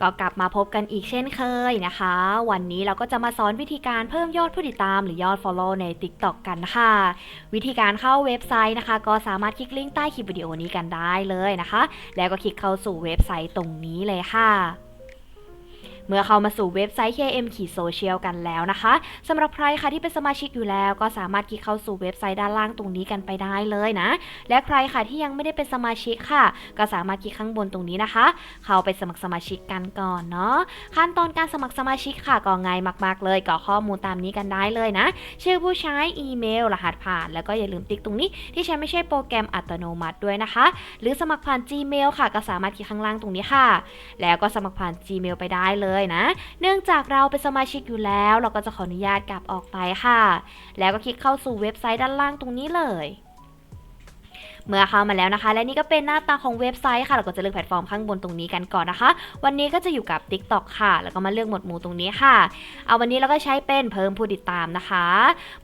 ก็กลับมาพบกันอีกเช่นเคยนะคะ วันนี้เราก็จะมาสอนวิธีการเพิ่มยอดผู้ติดตามหรือยอด Follow ใน TikTok กันค่ะ วิธีการเข้าเว็บไซต์นะคะ ก็สามารถคลิกลิงก์ใต้คลิปวิดีโอนี้กันได้เลยนะคะ แล้วก็คลิกเข้าสู่เว็บไซต์ตรงนี้เลยค่ะ เมื่อเข้ามาสู่เว็บไซต์ KM ขีดโซเชียลกันแล้วนะคะสำหรับใครค่ะที่เป็นสมาชิกอยู่แล้ว ก็สามารถคลิกเข้าสู่เว็บไซต์ด้านล่างตรงนี้กันไปได้เลยนะ และใครค่ะที่ยังไม่ได้เป็นสมาชิกค่ะ ก็สามารถคลิกข้างบนตรงนี้นะคะ เข้าไปสมัครสมาชิกกันก่อนเนาะขั้นตอนการสมัครสมาชิกค่ะก็ง่ายมาก ๆ เลยก็ข้อมูลตามนี้กันได้เลยนะ ชื่อผู้ใช้อีเมล รหัสผ่าน แล้วก็อย่าลืมติ๊กตรงนี้ ที่ใช้ไม่ใช่โปรแกรมอัตโนมัติด้วยนะคะ หรือสมัครผ่าน Gmail ค่ะ ก็สามารถคลิกข้างล่างตรงนี้ค่ะ แล้วก็สมัครผ่าน Gmail ไปได้เลยนะ เนื่องจากเราเป็นสมาชิกอยู่แล้ว เราก็จะขออนุญาตกลับออกไปค่ะ แล้วก็คลิกเข้าสู่เว็บไซต์ด้านล่างตรงนี้เลย เมื่อเข้ามาแล้วนะคะ และนี่ก็เป็นหน้าตาของเว็บไซต์ค่ะ เราก็จะเลือกแพลตฟอร์มข้างบนตรงนี้กันก่อนนะคะ วันนี้ก็จะอยู่กับ TikTok ค่ะ แล้วก็มาเลือกหมวดหมู่ตรงนี้ค่ะ เอาวันนี้เราก็ใช้เป็นเพิ่มผู้ติดตามนะคะ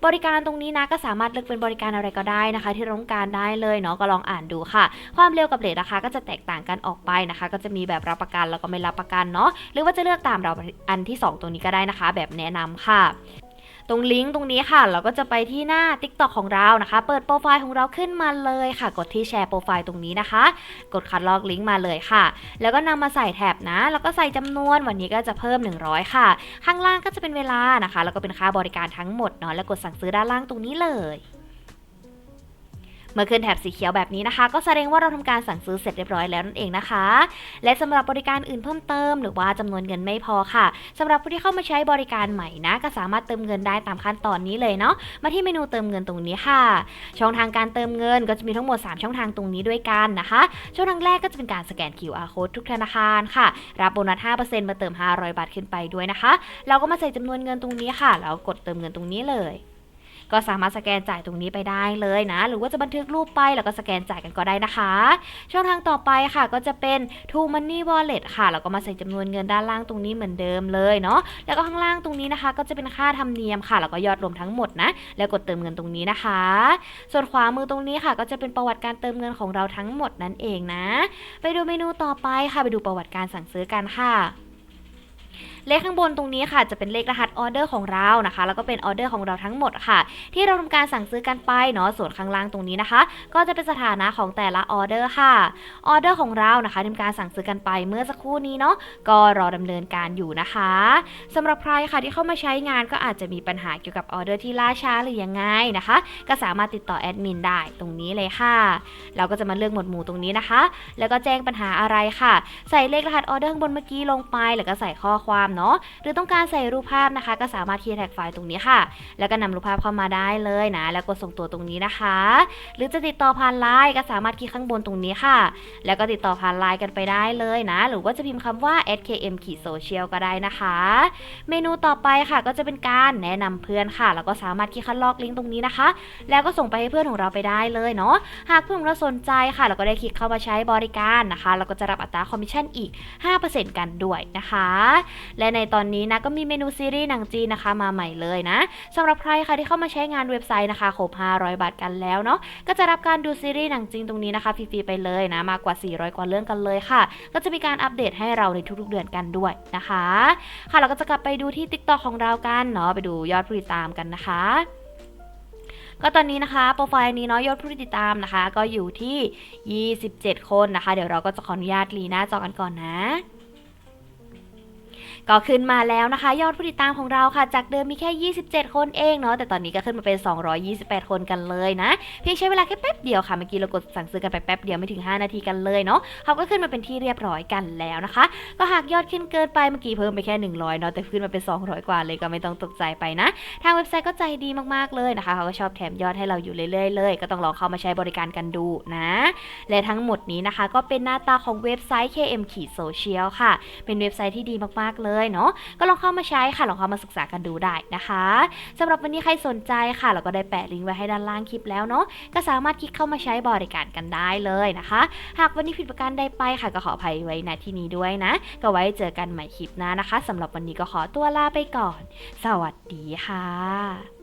บริการตรงนี้นะก็สามารถเลือกเป็นบริการอะไรก็ได้นะคะ ที่เราต้องการได้เลยเนาะก็ลองอ่านดูค่ะ ความเร็วกับเรทราคาก็จะแตกต่างกันออกไปนะคะ ก็จะมีแบบรับประกันแล้วก็ไม่รับประกันเนาะหรือว่าจะเลือกตามเราอันที่ 2 ตรงนี้ก็ได้นะคะ แบบแนะนำค่ะ ตรงลิงก์ตรงนี้ค่ะ เราก็จะไปที่หน้า TikTok ของเรานะคะ เปิดโปรไฟล์ของเราขึ้นมาเลยค่ะ กดที่แชร์โปรไฟล์ตรงนี้นะคะ กดคัดลอกลิงก์มาเลยค่ะ แล้วก็นำมาใส่แท็บนะ แล้วก็ใส่จำนวนวันนี้ก็จะเพิ่ม 100 ค่ะ ข้างล่างก็จะเป็นเวลานะคะ แล้วก็เป็นค่าบริการทั้งหมดเนาะแล้วกดสั่งซื้อด้านล่างตรงนี้เลย เมื่อขึ้นแถบสีเขียวแบบนี้นะคะ ก็แสดงว่าเราทำการสั่งซื้อเสร็จเรียบร้อยแล้วนั่นเองนะคะ และสำหรับบริการอื่นเพิ่มเติม หรือว่าจำนวนเงินไม่พอค่ะสำหรับผู้ที่เข้ามาใช้บริการใหม่นะ ก็สามารถเติมเงินได้ตามขั้นตอนนี้เลยเนาะมาที่เมนูเติมเงินตรงนี้ค่ะ ช่องทางการเติมเงินก็จะมีทั้งหมด 3 ช่องทางตรงนี้ด้วยกันนะคะช่องทางแรกก็จะเป็นการสแกน QR code ทุกธนาคารค่ะ รับโบนัส 5%มาเติม 500 บาทขึ้นไปด้วยนะคะ เราก็มาใส่จำนวนเงินตรงนี้ค่ะ แล้วกดเติมเงินตรงนี้เลย ก็สามารถสแกนจ่ายตรงนี้ไปได้เลยนะ หรือว่าจะบันทึกรูปไปแล้วก็สแกนจ่ายกันก็ได้นะคะ ช่องทางต่อไปค่ะก็จะเป็น True Money Wallet ค่ะแล้วก็มาใส่จำนวนเงินด้านล่างตรงนี้เหมือนเดิมเลยเนาะแล้วก็ข้างล่างตรงนี้นะคะ ก็จะเป็นค่าธรรมเนียมค่ะ แล้วก็ยอดรวมทั้งหมดนะ แล้วกดเติมเงินตรงนี้นะคะ ส่วนขวามือตรงนี้ค่ะ ก็จะเป็นประวัติการเติมเงินของเราทั้งหมดนั่นเองนะ ไปดูเมนูต่อไปค่ะไปดูประวัติการสั่งซื้อกันค่ะ เลขข้างบนตรงนี้ค่ะจะเป็นเลขรหัสออเดอร์ของเรานะคะ แล้วก็เป็นออเดอร์ของเราทั้งหมดค่ะ ที่เราทำการสั่งซื้อกันไปเนาะส่วนข้างล่างตรงนี้นะคะ ก็จะเป็นสถานะของแต่ละออเดอร์ค่ะออเดอร์ของเรานะคะทำการสั่งซื้อกันไปเมื่อสักครู่นี้เนาะก็รอดำเนินการอยู่นะคะสำหรับใครค่ะที่เข้ามาใช้งานก็อาจจะมีปัญหาเกี่ยวกับออเดอร์ที่ล่าช้าหรือยังไงนะคะ ก็สามารถติดต่อแอดมินได้ตรงนี้เลยค่ะ เราก็จะมาเลือกหมวดหมู่ตรงนี้นะคะ แล้วก็แจ้งปัญหาอะไรค่ะ ใส่เลขรหัสออเดอร์ข้างบนเมื่อกี้ลงไป แล้วก็ใส่ข้อความเนาะหรือต้องการใส่รูปภาพนะคะ ก็สามารถคีย์แท็กไฟล์ตรงนี้ค่ะ แล้วก็นำรูปภาพเข้ามาได้เลยนะ แล้วกดส่งตัวตรงนี้นะคะ หรือจะติดต่อผ่านไลน์ก็สามารถคลิกข้างบนตรงนี้ค่ะ แล้วก็ติดต่อผ่านไลน์กันไปได้เลยนะ หรือว่าจะพิมพ์คำว่า skm ขีดโซเชียลก็ได้นะคะ เมนูต่อไปค่ะก็จะเป็นการแนะนำเพื่อนค่ะ แล้วก็สามารถคลิกคัดลอกลิงก์ตรงนี้นะคะ แล้วก็ส่งไปให้เพื่อนของเราไปได้เลยเนาะ หากเพื่อนของเราสนใจค่ะแล้วก็ได้คลิกเข้ามาใช้บริการนะคะ เราก็จะรับอัตราคอมมิชชั่นอีก 5%กันด้วยนะคะ และและในตอนนี้นะก็มีเมนูซีรีส์หนังจีนนะคะมาใหม่เลยนะสำหรับใครค่ะที่เข้ามาใช้งานเว็บไซต์นะคะครบ500 บาทกันแล้วเนาะก็จะรับการดูซีรีส์หนังจีนตรงนี้นะคะฟรีๆไปเลยนะมากกว่า 400 กว่าเรื่องกันเลยค่ะ ก็จะมีการอัปเดตให้เราในทุกๆเดือนกันด้วยนะคะ ค่ะเราก็จะกลับไปดูที่ TikTok ของเรากันเนาะไปดูยอดผู้ติดตามกันนะคะก็ตอนนี้นะคะโปรไฟล์นี้เนาะยอดผู้ติดตามนะคะ ก็อยู่ที่ 27 คนนะคะ เดี๋ยวเราก็จะขออนุญาตรีหน้าจอกันก่อนนะ ก็ขึ้นมาแล้วนะคะ ยอดผู้ติดตามของเราค่ะ จากเดิมมีแค่ 27 คนเองเนาะแต่ตอนนี้ก็ขึ้นมาเป็น 228 คนกันเลยนะ เพียงใช้เวลาแค่แป๊บเดียวค่ะเมื่อกี้เรากดสั่งซื้อกันไปแป๊บเดียวไม่ถึง 5 นาทีกันเลยเนาะเขาก็ขึ้นมาเป็นที่เรียบร้อยกันแล้วนะคะ ก็หากยอดขึ้นเกินไปเมื่อกี้เพิ่มไปแค่ 100เนาะแต่ขึ้นมาเป็น 200 กว่าเลยก็ไม่ต้องตกใจไปนะ ทางเว็บไซต์ก็ใจดีมากๆเลยนะคะเขาก็ชอบแถมยอดให้เราอยู่เรื่อยๆเลยก็ต้องลองเข้ามาใช้บริการกันดูนะ และทั้งหมดนี้นะคะ ก็เป็นหน้าตาของเว็บไซต์ KM ขีดโซเชียลค่ะ เป็นเว็บไซต์ที่ดีมากๆเลยเนาะก็ลองเข้ามาใช้ค่ะลองเข้ามาศึกษากันดูได้นะคะสำหรับวันนี้ใครสนใจค่ะ เราก็ได้แปะลิงก์ไว้ให้ด้านล่างคลิปแล้วเนาะก็สามารถคลิกเข้ามาใช้บริการกันได้เลยนะคะ หากวันนี้ผิดประการใดไปค่ะก็ขออภัยไว้ณที่นี้ด้วยนะ ก็ไว้เจอกันใหม่คลิปหน้านะคะสำหรับวันนี้ก็ขอตัวลาไปก่อน สวัสดีค่ะ